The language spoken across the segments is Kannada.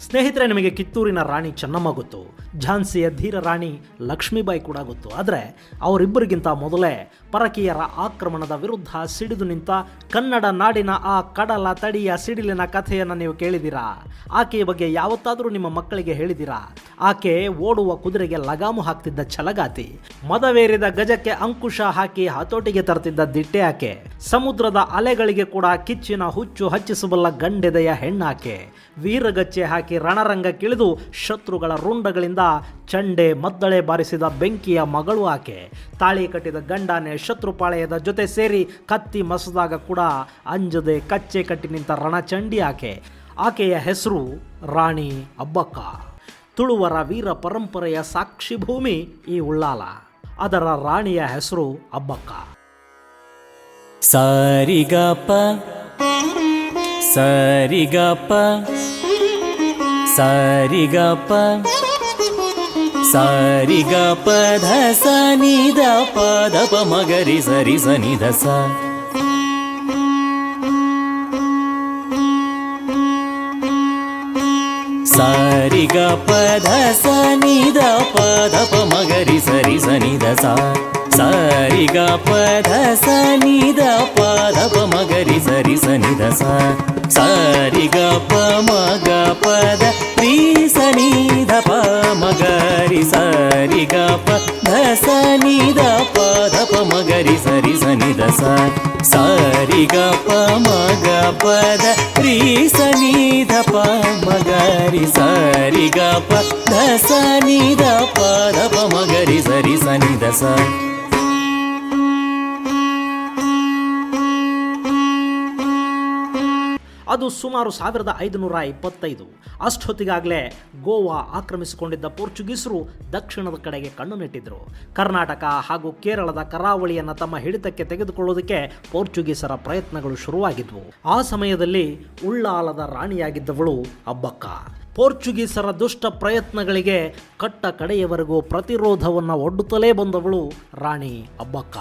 ಸ್ನೇಹಿತರೆ, ನಿಮಗೆ ಕಿತ್ತೂರಿನ ರಾಣಿ ಚೆನ್ನಮ್ಮ ಗೊತ್ತು, ಝಾನ್ಸಿಯ ಧೀರ ರಾಣಿ ಲಕ್ಷ್ಮೀಬಾಯಿ ಕೂಡ ಗೊತ್ತು. ಆದರೆ, ಅವರಿಬ್ಬರಿಗಿಂತ ಮೊದಲೇ ಪರಕೀಯರ ಆಕ್ರಮಣದ ವಿರುದ್ಧ ಸಿಡಿದು ನಿಂತ ಕನ್ನಡ ನಾಡಿನ ಆ ಕಡಲ ತಡಿಯ ಸಿಡಿಲಿನ ಕಥೆಯನ್ನು ನೀವು ಕೇಳಿದಿರಾ ಆಕೆಯ ಬಗ್ಗೆ ಯಾವತ್ತಾದರೂ ನಿಮ್ಮ ಮಕ್ಕಳಿಗೆ ಹೇಳಿದ್ದೀರಾ? ಆಕೆ ಓಡುವ ಕುದುರೆಗೆ ಲಗಾಮು ಹಾಕ್ತಿದ್ದ ಛಲಗಾತಿ. ಮದವೇರಿದ ಗಜಕ್ಕೆ ಅಂಕುಶ ಹಾಕಿ ಹತೋಟಿಗೆ ತರ್ತಿದ್ದ ದಿಟ್ಟೆ ಆಕೆ. ಸಮುದ್ರದ ಅಲೆಗಳಿಗೆ ಕೂಡ ಕಿಚ್ಚಿನ ಹುಚ್ಚು ಹಚ್ಚಿಸಬಲ್ಲ ಗಂಡೆದೆಯ ಹೆಣ್ಣಾಕೆ. ವೀರಗಚ್ಚೆ ಹಾಕಿ ರಣರಂಗಕ್ಕಿಳಿದು ಶತ್ರುಗಳ ರುಂಡಗಳಿಂದ ಚಂಡೆ ಮದ್ದಳೆ ಬಾರಿಸಿದ ಬೆಂಕಿಯ ಮಗಳು ಆಕೆ. ತಾಳಿ ಕಟ್ಟಿದ ಗಂಡಾನೆ ಶತ್ರುಪಾಳೆಯದ ಜೊತೆ ಸೇರಿ ಕತ್ತಿ ಮಸದಾಗ ಕೂಡ ಅಂಜದೆ ಕಚ್ಚೆ ಕಟ್ಟಿ ನಿಂತ ರಣಚಂಡಿ ಆಕೆ. ಆಕೆಯ ಹೆಸರು ರಾಣಿ ಅಬ್ಬಕ್ಕ. ತುಳುವರ ವೀರ ಪರಂಪರೆಯ ಸಾಕ್ಷಿ ಭೂಮಿ ಈ ಉಳ್ಳಾಲ. ಅದರ ರಾಣಿಯ ಹೆಸರು ಅಬ್ಬಕ್ಕ. ಸಾರಿಗಪ ಸರಿಗಪ ಸರಿಗಪ ಸಾರಿಗಪ ಧ ಸ ನಿಧ ಪ ದ ಪ ಮಗರಿ ಸರಿ ಸ ಸಾರಿಗಪ ಧ ಸನಿ ದ ಪ ದ ಪ ಮಗರಿ ಸರಿ ಸನಿ ದ ಸ ಸಾರಿಗಪ ಧ ಸನಿ ದ ಪ ದ ಪ ಮಗರಿ ಸರಿ ಸನಿ ದ ಸ ಸಾರಿಗಪ ಮಗ ಪದ ರೀ ಸನಿ ದ ಪ ಮಗರಿ. ಸಾರಿಗಪ ಧ ಸನಿ ದ ಪ ದ ಪ ಮಗರಿ ಸರಿ ಸನಿ ದ ಸ ಸಾರಿಗಪ ಮಗ ಪದ ರೀ ಸನಿ ದ ಪ ಮಗರಿ ಸರಿ ಗ ಪ ಧ ಸನಿ ದ ಅದು ಸುಮಾರು ಸಾವಿರದ ಐದುನೂರ ಇಪ್ಪತ್ತೈದು. ಅಷ್ಟೊತ್ತಿಗಾಗಲೇ ಗೋವಾ ಆಕ್ರಮಿಸಿಕೊಂಡಿದ್ದ ಪೋರ್ಚುಗೀಸರು ದಕ್ಷಿಣದ ಕಡೆಗೆ ಕಣ್ಣು ನೆಟ್ಟಿದ್ರು. ಕರ್ನಾಟಕ ಹಾಗೂ ಕೇರಳದ ಕರಾವಳಿಯನ್ನು ತಮ್ಮ ಹಿಡಿತಕ್ಕೆ ತೆಗೆದುಕೊಳ್ಳೋದಕ್ಕೆ ಪೋರ್ಚುಗೀಸರ ಪ್ರಯತ್ನಗಳು ಶುರುವಾಗಿದ್ವು. ಆ ಸಮಯದಲ್ಲಿ ಉಳ್ಳಾಲದ ರಾಣಿಯಾಗಿದ್ದವಳು ಅಬ್ಬಕ್ಕ. ಪೋರ್ಚುಗೀಸರ ದುಷ್ಟ ಪ್ರಯತ್ನಗಳಿಗೆ ಕಟ್ಟ ಕಡೆಯವರೆಗೂ ಪ್ರತಿರೋಧವನ್ನು ಒಡ್ಡುತ್ತಲೇ ಬಂದವಳು ರಾಣಿ ಅಬ್ಬಕ್ಕ.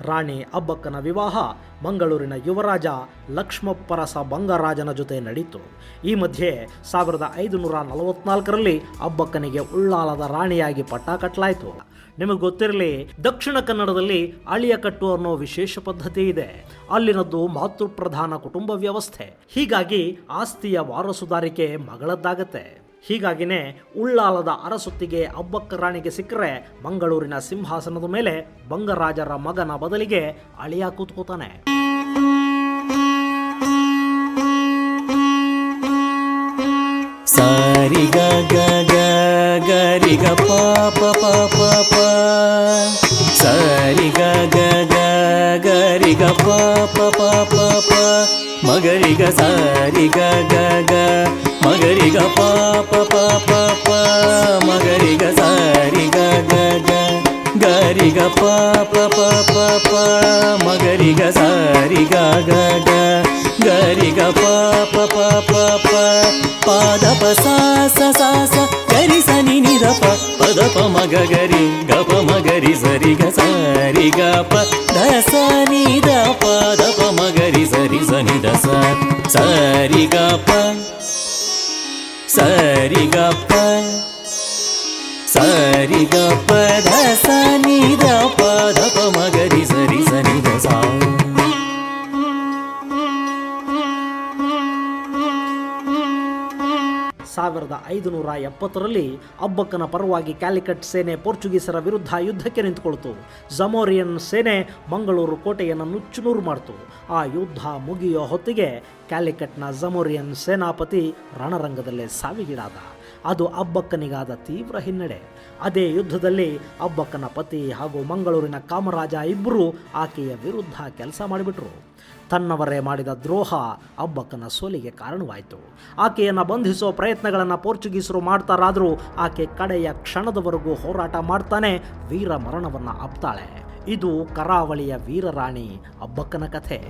ರಾಣಿ ಅಬ್ಬಕ್ಕನ ವಿವಾಹ ಮಂಗಳೂರಿನ ಯುವರಾಜ ಲಕ್ಷ್ಮಪ್ಪರಸ ಬಂಗರಾಜನ ಜೊತೆ ನಡೀತು. ಈ ಮಧ್ಯೆ ಸಾವಿರದ ಐದುನೂರ ನಲವತ್ನಾಲ್ಕರಲ್ಲಿ ಅಬ್ಬಕ್ಕನಿಗೆ ಉಳ್ಳಾಲದ ರಾಣಿಯಾಗಿ ಪಟ್ಟ ಕಟ್ಟಲಾಯಿತು ನಿಮಗೆ ಗೊತ್ತಿರಲಿ, ದಕ್ಷಿಣ ಕನ್ನಡದಲ್ಲಿ ಅಳಿಯ ಕಟ್ಟು ಅನ್ನೋ ವಿಶೇಷ ಪದ್ಧತಿ ಇದೆ. ಅಲ್ಲಿನದ್ದು ಮಾತೃಪ್ರಧಾನ ಕುಟುಂಬ ವ್ಯವಸ್ಥೆ. ಹೀಗಾಗಿ ಆಸ್ತಿಯ ವಾರಸುದಾರಿಕೆ ಮಗಳದ್ದಾಗತ್ತೆ. ಹೀಗಾಗಿನೇ ಉಳ್ಳಾಲದ ಅರಸೊತ್ತಿಗೆ ಅಬ್ಬಕ್ಕ ರಾಣಿಗೆ ಸಿಕ್ಕರೆ ಮಂಗಳೂರಿನ ಸಿಂಹಾಸನದ ಮೇಲೆ ಬಂಗರಾಜರ ಮಗನ ಬದಲಿಗೆ ಅಳಿಯ ಕೂತ್ಕೋತಾನೆ. ಸಾರಿ ಗ ಗ ಗ ಗರಿ ಗ ಪ ಪ ಪ ಪ ಪ ಸಾರಿ ಗ ಗ ಗ ಗರಿ ಗ ಪ ಪ ಪ ಪ ಪ ಮಗರಿ ಗ ಸಾರಿ ಗ ಗ ಗ ಮಗರಿ ಗ ಪ ಪ ಪ ಪ ಪ ಮಗರಿ ಗ ಸಾರಿ ಗ ಗ ಗ ಗರಿ ದ ಪ ಪದ ಪ ಮಗ ಗರಿ ಗ ಪ ಮಗರಿ ಸರಿ ಗ ಸರಿ ಗ ಪ ಧ ಸ ನಿ ದ ಪ ದ ಪ ಮಗರಿ ಸರಿ ಸ ನಿ ದ ಸ ಸರಿ ಗ ಪ ಸರಿ ಗ ಪ ಸರಿ ಗ ಪ ಧ ಸ ನಿ ದ ಪ ದ ಪ ಸಾವಿರದ ಐದುನೂರ ಎಪ್ಪತ್ತರಲ್ಲಿ ಅಬ್ಬಕ್ಕನ ಪರವಾಗಿ ಕ್ಯಾಲಿಕಟ್ ಸೇನೆ ಪೋರ್ಚುಗೀಸರ ವಿರುದ್ಧ ಯುದ್ಧಕ್ಕೆ ನಿಂತುಕೊಳ್ತು. ಜಮೋರಿಯನ್ ಸೇನೆ ಮಂಗಳೂರು ಕೋಟೆಯನ್ನು ನುಚ್ಚುನೂರು ಮಾಡಿತು. ಆ ಯುದ್ಧ ಮುಗಿಯೋ ಹೊತ್ತಿಗೆ ಕ್ಯಾಲಿಕಟ್ನ ಜಮೋರಿಯನ್ ಸೇನಾಪತಿ ರಣರಂಗದಲ್ಲೇ ಸಾವಿಗೀಡಾದ. ಅದು ಅಬ್ಬಕ್ಕನಿಗಾದ ತೀವ್ರ ಹಿನ್ನಡೆ. ಅದೇ ಯುದ್ಧದಲ್ಲಿ ಅಬ್ಬಕ್ಕನ ಪತಿ ಹಾಗೂ ಮಂಗಳೂರಿನ ಕಾಮರಾಜ ಇಬ್ಬರು ಆಕೆಯ ವಿರುದ್ಧ ಕೆಲಸ ಮಾಡಿಬಿಟ್ರು. ತನ್ನವರೇ ಮಾಡಿದ ದ್ರೋಹ ಅಬ್ಬಕ್ಕನ ಸೋಲಿಗೆ ಕಾರಣವಾಯಿತು. ಆಕೆಯನ್ನು ಬಂಧಿಸೋ ಪ್ರಯತ್ನಗಳನ್ನು ಪೋರ್ಚುಗೀಸರು ಮಾಡ್ತಾರಾದರೂ ಆಕೆ ಕಡೆಯ ಕ್ಷಣದವರೆಗೂ ಹೋರಾಟ ಮಾಡ್ತಾನೆ ವೀರ ಮರಣವನ್ನು ಅಪ್ತಾಳೆ. ಇದು ಕರಾವಳಿಯ ವೀರರಾಣಿ ಅಬ್ಬಕ್ಕನ ಕಥೆ.